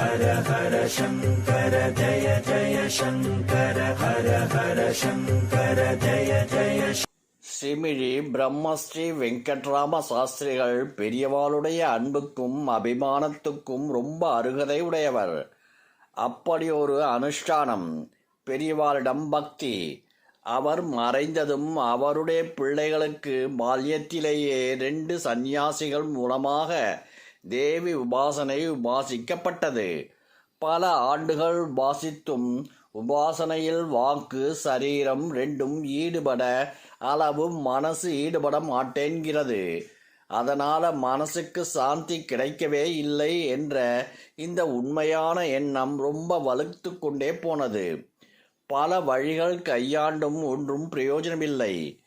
ஹர ஹர சங்கர ஜய ஜய சங்கர ஹர ஹர சங்கர ஜய ஜய ஸ்ரீமிழி பிரம்மஸ்ரீ வெங்கட்ராம சாஸ்திரிகள் பெரியவாளுடைய அன்புக்கும் அபிமானத்துக்கும் ரொம்ப அருகதை உடையவர். அப்படி ஒரு அனுஷ்டானம் பெரியவாளிடம் பக்தி. அவர் மறைந்ததும் அவருடைய பிள்ளைகளுக்கு பால்யத்திலேயே ரெண்டு சந்நியாசிகள் மூலமாக தேவி உபாசனை உபாசிக்கப்பட்டது. பல ஆண்டுகள் உபாசித்தும் உபாசனையில் வாக்கு சரீரம் ரெண்டும் ஈடுபட அளவு மனசு ஈடுபட மாட்டேன்கிறது. அதனால மனசுக்கு சாந்தி கிடைக்கவே இல்லை என்ற இந்த உண்மையான எண்ணம் ரொம்ப வலுத்து கொண்டே போனது. பல வழிகள் கையாண்டும் ஒன்றும் பிரயோஜனமில்லை.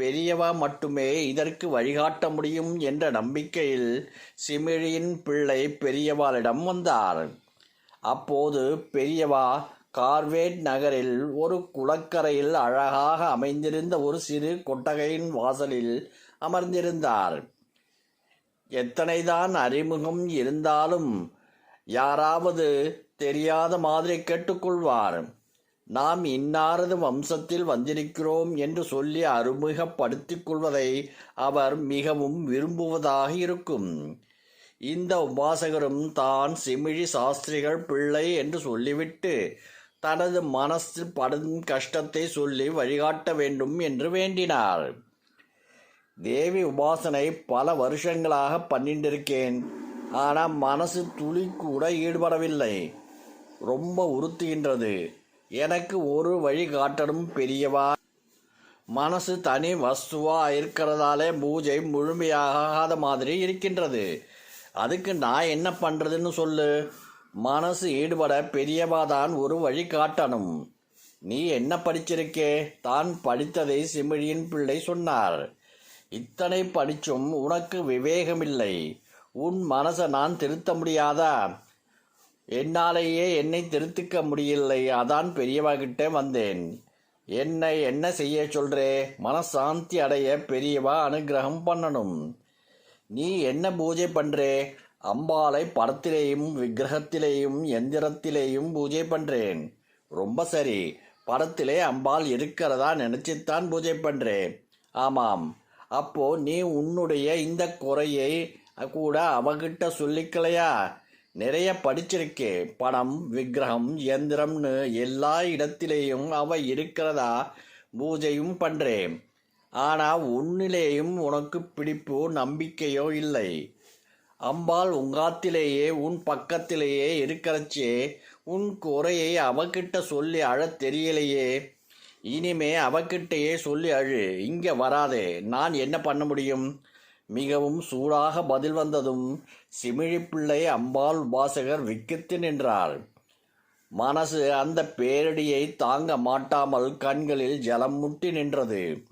பெரியவா மட்டுமே இதற்கு வழிகாட்ட முடியும் என்ற நம்பிக்கையில் சிமிழியின் பிள்ளை பெரியவாளிடம் வந்தார். அப்போது பெரியவா கார்வேட் நகரில் ஒரு குளக்கரையில் அழகாக அமைந்திருந்த ஒரு சிறு கொட்டகையின் வாசலில் அமர்ந்திருந்தார். எத்தனைதான் அறிமுகம் இருந்தாலும் யாராவது தெரியாத மாதிரி கேட்டுக்கொள்வார். நாம் இன்னாரது வம்சத்தில் வந்திருக்கிறோம் என்று சொல்லி அறிமுகப்படுத்திக் கொள்வதை அவர் மிகவும் விரும்புவதாக இருக்கும். இந்த உபாசகரும் தான் சிமிழி சாஸ்திரிகள் பிள்ளை என்று சொல்லிவிட்டு தனது மனசில் படும் கஷ்டத்தை சொல்லி வழிகாட்ட வேண்டும் என்று வேண்டினார். தேவி உபாசனை பல வருஷங்களாக பண்ணிட்டிருக்கேன் ஆனால் மனசு துளி கூட ஈடுபடவில்லை. ரொம்ப உறுத்துகின்றது. எனக்கு ஒரு வழி காட்டணும் பெரியவா. மனசு தனி வஸ்துவா இருக்கிறதாலே பூஜை முழுமையாகாத மாதிரி இருக்கின்றது. அதுக்கு நான் என்ன பண்ணுறதுன்னு சொல்லு. மனசு ஈடுபட பெரியவா தான் ஒரு வழி காட்டணும். நீ என்ன படிச்சிருக்கே? தான் படித்ததை சிமிழியின் பிள்ளை சொன்னார். இத்தனை படிச்சும் உனக்கு விவேகமில்லை. உன் மனசை நான் திருத்த முடியாதா? என்னாலேயே என்னை திருத்திக்க முடியலை அதான் பெரியவா வந்தேன். என்னை என்ன செய்ய சொல்றே? மனசாந்தி அடைய பெரியவா அனுகிரகம் பண்ணணும். நீ என்ன பூஜை பண்றே? அம்பாலை படத்திலேயும் விக்கிரகத்திலேயும் எந்திரத்திலேயும் பூஜை பண்றேன். ரொம்ப சரி. படத்திலே அம்பாள் இருக்கிறதா நினச்சித்தான் பூஜை பண்றேன் ஆமாம். அப்போ நீ உன்னுடைய இந்த குறையை கூட அவகிட்ட சொல்லிக்கலையா? நிறைய படிச்சிருக்கே. படம் விக்கிரகம் இயந்திரம்னு எல்லா இடத்திலேயும் அவ இருக்கிறதா? பூஜையும் பண்றேன். ஆனா உன்னிலேயும் உனக்கு பிடிப்போ நம்பிக்கையோ இல்லை. அம்பாள் உங்காத்திலேயே உன் பக்கத்திலேயே இருக்கிறச்சே. உன் குறையை அவகிட்ட சொல்லி அழத் தெரியலையே. இனிமே அவகிட்டையே சொல்லி அழு. இங்கே வராதே. நான் என்ன பண்ண முடியும்? மிகவும் சூடாக பதில் வந்ததும் சிமிழிப்பிள்ளை அம்பாள் உபாசகர் விக்கித்து நின்றார் மனசு அந்த பேரடியை தாங்க மாட்டாமல் கண்களில் ஜலம் முட்டி நின்றது.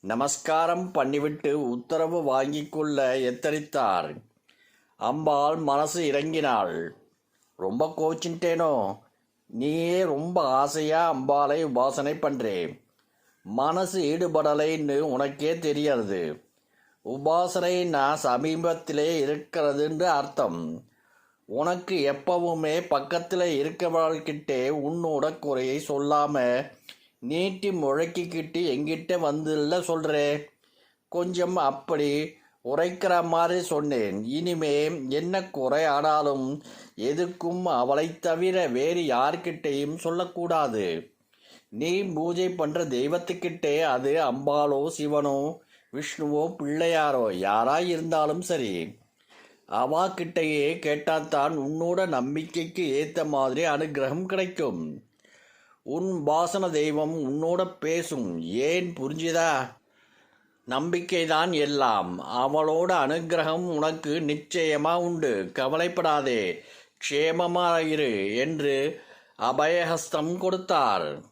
நமஸ்காரம் பண்ணிவிட்டு உத்தரவு வாங்கிக் கொள்ள எத்தரித்தார். அம்பாள் மனசு இறங்கினாள். ரொம்ப கோச்சின்ட்டேனோ? நீயே ரொம்ப ஆசையா அம்பாளை உபாசனை பண்றே. மனசு ஈடுபடலைன்னு உனக்கே தெரியாது. உபாசனை நான் சமீபத்திலே இருக்கிறதுன்னு அர்த்தம். உனக்கு எப்பவுமே பக்கத்தில் இருக்கவள்கிட்டே உன்னோட குறையை சொல்லாம நீட்டி முழக்கிக்கிட்டு எங்கிட்ட வந்துல்ல சொல்கிறே கொஞ்சம் அப்படி உரைக்கிற மாதிரி சொன்னேன். இனிமே என்ன குறை ஆனாலும் எதுக்கும் அவளை தவிர வேறு யார்கிட்டையும் சொல்லக்கூடாது. நீ பூஜை பண்ணுற தெய்வத்துக்கிட்டே அது அம்பாலோ சிவனோ விஷ்ணுவோ பிள்ளையாரோ யாராய் இருந்தாலும் சரி அவா கிட்டையே கேட்டாத்தான் உன்னோட நம்பிக்கைக்கு ஏற்ற மாதிரி அனுகிரகம் கிடைக்கும். உன் வாசன தெய்வம் உன்னோட பேசும். ஏன் புரிஞ்சுதா? நம்பிக்கைதான் எல்லாம். அவளோட அனுகிரகம் உனக்கு நிச்சயமா உண்டு. கவலைப்படாதே. க்ஷேமமாயிரு என்று அபயஹஸ்தம் கொடுத்தார்.